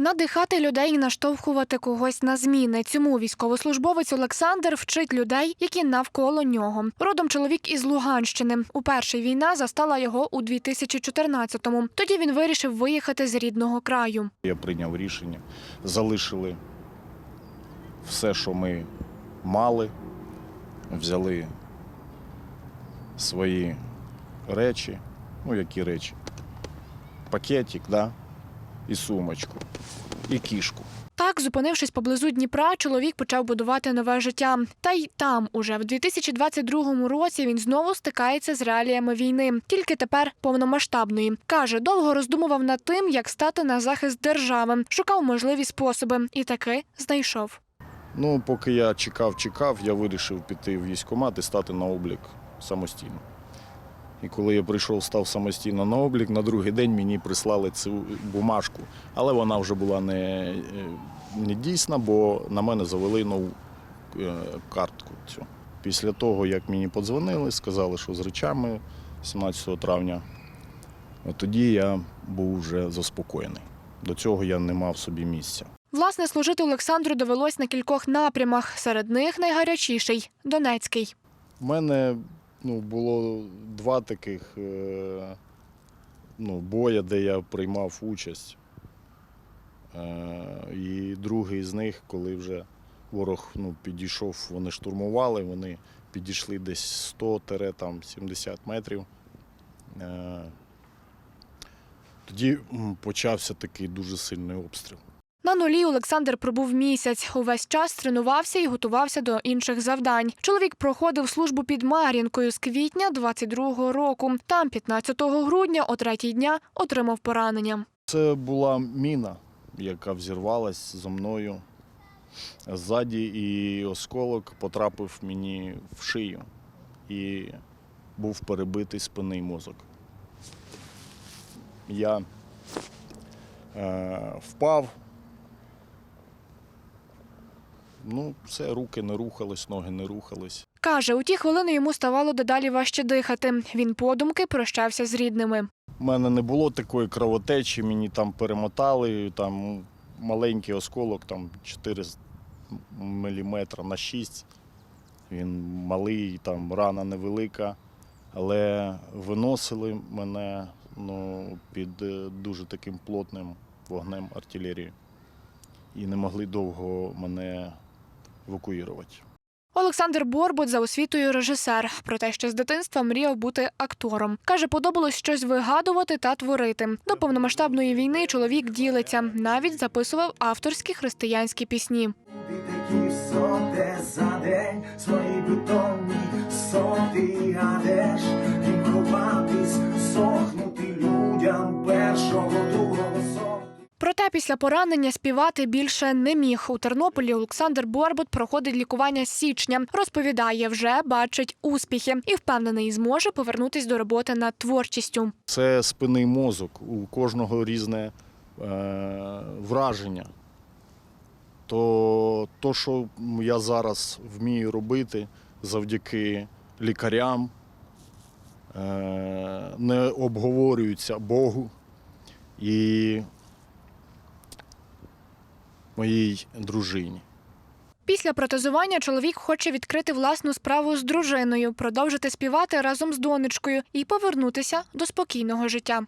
Надихати людей і наштовхувати когось на зміни. Цьому військовослужбовець Олександр вчить людей, які навколо нього. Родом чоловік із Луганщини. Уперше війна застала його у 2014-му. Тоді він вирішив виїхати з рідного краю. Я прийняв рішення, залишили все, що ми мали, взяли свої речі, ну які речі, пакетик, да, і сумочку, і кішку. Так, зупинившись поблизу Дніпра, чоловік почав будувати нове життя. Та й там, уже в 2022 році, він знову стикається з реаліями війни, тільки тепер повномасштабної. Каже, довго роздумував над тим, як стати на захист держави, шукав можливі способи і таки знайшов. Ну, поки я чекав, чекав, я вирішив піти в військкомат і стати на облік самостійно. І коли я прийшов, став самостійно на облік, на другий день мені прислали цю бумажку, але вона вже була не, е, не дійсна, бо на мене завели нову е, картку. Цю. Після того, як мені подзвонили, сказали, що з речами 17 травня, от тоді я був вже заспокоєний. До цього я не мав собі місця. Власне, служити Олександру довелось на кількох напрямах. Серед них найгарячіший Донецький. У мене ну, було два таких е, ну, боя, де я приймав участь. Е, і другий з них, коли вже ворог ну, підійшов, вони штурмували, вони підійшли десь 100-70 метрів. Е, тоді почався такий дуже сильний обстріл. На нулі Олександр пробув місяць. Увесь час тренувався і готувався до інших завдань. Чоловік проходив службу під Мар'їнкою з квітня 22-го року. Там, 15 грудня, о третій дня, отримав поранення. Це була міна, яка взірвалась зо мною ззаді, і осколок потрапив мені в шию і був перебитий спинний мозок. Я е, впав. Ну, все, руки не рухались, ноги не рухались. Каже, у ті хвилини йому ставало дедалі важче дихати. Він подумки прощався з рідними. У мене не було такої кровотечі, мені там перемотали, там маленький осколок, там 4 мм на 6. Він малий, там рана невелика. Але виносили мене ну, під е, дуже таким плотним вогнем артилерії. І не могли довго мене евакуювати. Олександр Борбут за освітою режисер. Проте ще з дитинства мріяв бути актором. Каже, подобалось щось вигадувати та творити. До повномасштабної війни чоловік ділиться. Навіть записував авторські християнські пісні. Соте за день свої бетонні соти гадеш, і ховатись, Проте після поранення співати більше не міг. У Тернополі Олександр Борбут проходить лікування з січня. Розповідає, вже бачить успіхи і впевнений, зможе повернутись до роботи над творчістю. Це спинний мозок, у кожного різне е, враження. То, то, що я зараз вмію робити завдяки лікарям, е, не обговорюється Богу і моїй дружині. Після протезування чоловік хоче відкрити власну справу з дружиною, продовжити співати разом з донечкою і повернутися до спокійного життя.